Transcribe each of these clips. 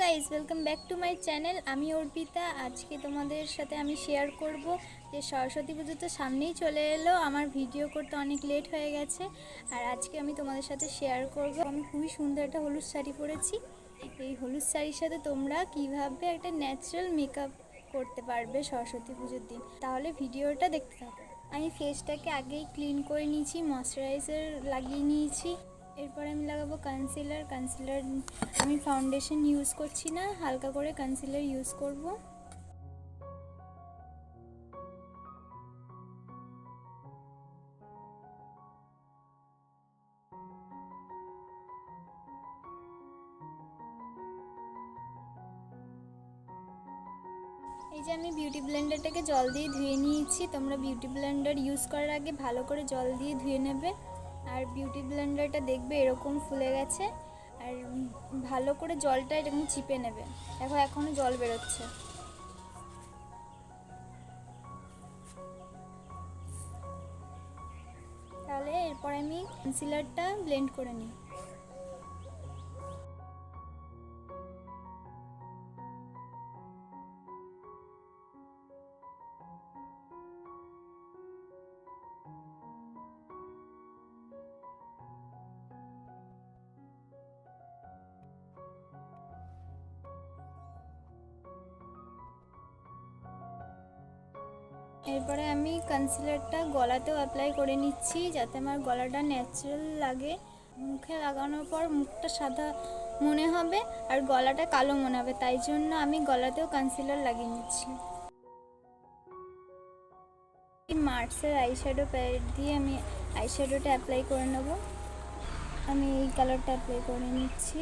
Guys welcome back to my channel আমি অর্পিতা, আজকে তোমাদের সাথে আমি শেয়ার করব যে সরস্বতী পুজো তো সামনেই চলে এলো, আমার ভিডিও করতে অনেক লেট হয়ে গেছে, আর আজকে আমি তোমাদের সাথে শেয়ার করব। আমি খুবই সুন্দর একটা হলুদ শাড়ি পরেছি, এই হলুদ শাড়ির সাথে তোমরা কীভাবে একটা ন্যাচারাল মেকআপ করতে পারবে সরস্বতী পুজোর দিন, তাহলে ভিডিওটা দেখতে থাকো। আমি ফেসটাকে আগেই ক্লিন করে নিয়েছি ময়শ্চারাইজার লাগিয়ে নিয়েছি। এরপর আমি লাগাবো কনসিলার কনসিলার আমি ফাউন্ডেশন ইউজ করছি না, হালকা করে কনসিলার ইউজ করব। এই যে আমি বিউটি ব্লেন্ডারটাকে জল দিয়ে ধুয়ে নিয়েছি, তোমরা বিউটি ব্লেন্ডার ইউজ করার আগে ভালো করে জল দিয়ে ধুয়ে নেবে। আর বিউটি ব্লেন্ডারটা দেখবে এরকম ফুলে গেছে। আর ভালো করে জলটা এরকম চিপে নেবে। দেখো এখনও জল বেরোচ্ছে। তাহলে এরপর আমি কনসিলারটা ব্লেন্ড করে নিই। এরপরে আমি কনসিলারটা গলাতেও অ্যাপ্লাই করে নিচ্ছি যাতে আমার গলাটা ন্যাচারাল লাগে। মুখে লাগানোর পর মুখটা সাদা মনে হবে আর গলাটা কালো মনে হবে, তাই জন্য আমি গলাতেও কনসিলার লাগিয়ে নিচ্ছি। মার্কসের আইশ্যাডো প্যালেট দিয়ে আমি আইশ্যাডোটা অ্যাপ্লাই করে নেব। আমি এই কালারটা অ্যাপ্লাই করে নিচ্ছি।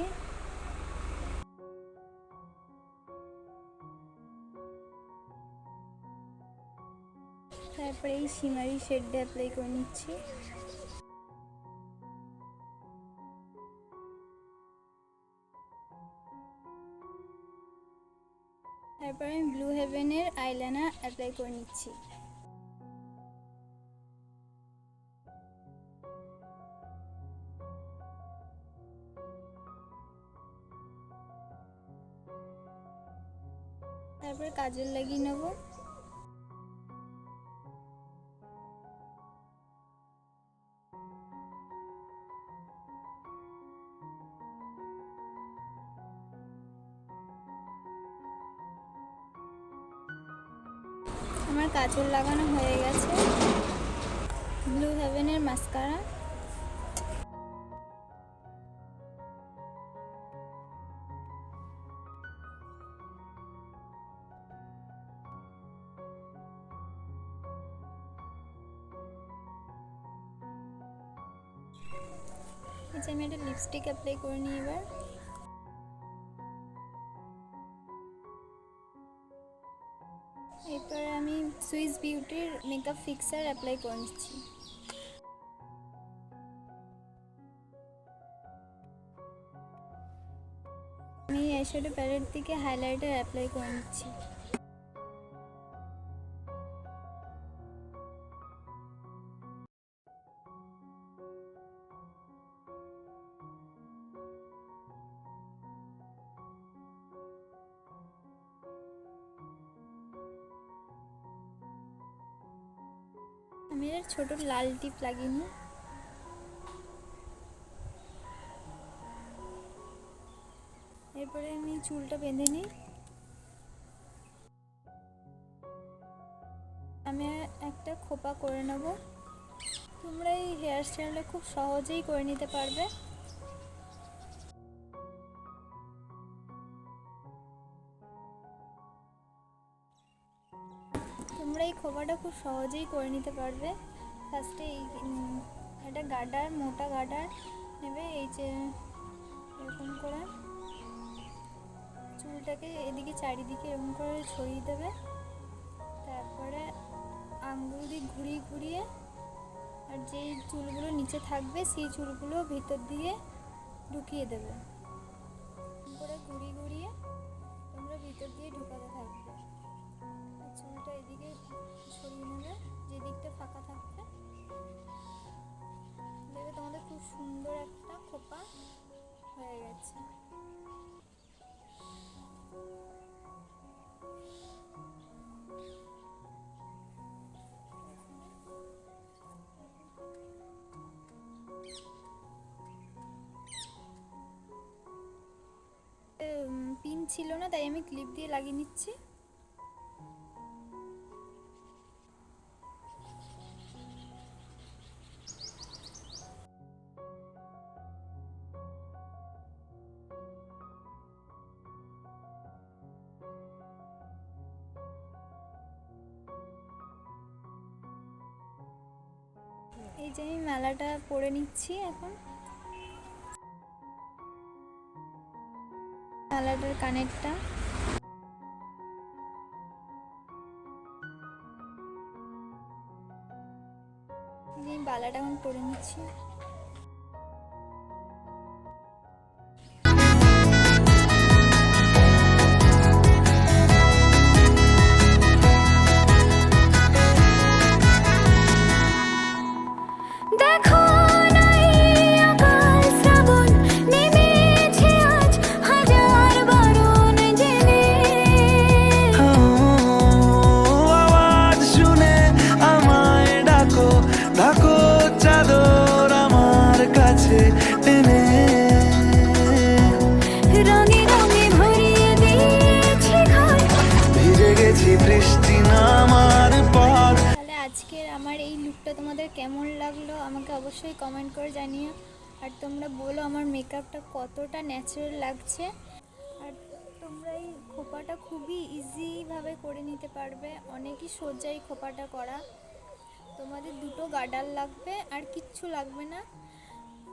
তারপরে এই সিমারি শেডটা অ্যাপ্লাই করে নিচ্ছি। তারপরে আমি ব্লু হেভেনের আইলাইনার অ্যাপ্লাই করে নিচ্ছি। তারপরে কাজল লাগিয়ে নেব। আমার কাজল লাগানো হয়ে গেছে। ব্লু হেভেনের মাস্কারা আমি একটা লিপস্টিক অ্যাপ্লাই করে নিই এবার। এরপরে আমি সুইস বিউটির মেকআপ ফিক্সার অ্যাপ্লাই করে আমি আইশ্যাডো প্যালেট থেকে হাইলাইটার অ্যাপ্লাই করে নিচ্ছি এর ছোট লাল টিপ লাগিয়ে নিই। এরপরে আমি চুলটা বেঁধে নিই। আমি একটা খোপা করে নেব। তোমরা এই হেয়ার স্টাইলটা খুব সহজেই করে নিতে পারবে। এই খোপাটা খুব সহজেই করে নিতে পারবে। ফার্স্টে এই একটা গাডার মোটা গাডার নেবে, এই যে এরকম করে চুলটাকে এদিকে চারিদিকে এরকম করে ছড়িয়ে দেবে। তারপরে আঙ্গুল দিয়ে ঘুরিয়ে ঘুরিয়ে আর যেই চুলগুলো নিচে থাকবে, সেই চুলগুলো ভিতর দিয়ে ঢুকিয়ে দেবে। করে ঘুরিয়ে ঘুরিয়ে তোমরা ভিতর দিয়ে ঢুকাতে থাকবে। চুলটা এদিকে সরিয়ে নেবে, যে ফাঁকা থাকবে দেখবে তোমাদের খুব সুন্দর একটা খোপা হয়ে গেছে। পিন ছিল না, তাই আমি ক্লিপ দিয়ে লাগিয়ে নিচ্ছি। এই যে আমি মেলাটা পরে নিচ্ছি এখন। মেলাটার কানেরটা। এই যে আমি বালাটা এখন পরে নিচ্ছি। লুকটা তোমাদের কেমন লাগল আমাকে অবশ্যই কমেন্ট করে জানিও। আর তোমরা বলো আমার মেকআপটা কতটা ন্যাচারাল লাগছে। আর তোমরা এই খোপাটা খুবই ইজিভাবে করে নিতে পারবে। অনেকই সোজা খোপাটা করা। তোমাদের দুটো গার্ডার লাগবে আর কিচ্ছু লাগবে না।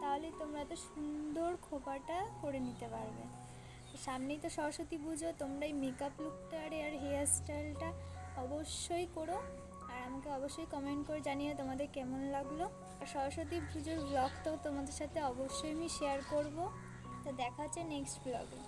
তাহলে তোমরা তো সুন্দর খোপাটা করে নিতে পারবে। সামনেই তো সরস্বতী পুজো, তোমরা এই মেকআপ লুকটা আর হেয়ার স্টাইলটা অবশ্যই করো। আমাকে অবশ্যই কমেন্ট করে জানিয়ে তোমাদের কেমন লাগল। আর সরস্বতী পুজোর ব্লগ তো তোমাদের সাথে অবশ্যই আমি শেয়ার করব। তো দেখা হচ্ছে নেক্সট ব্লগে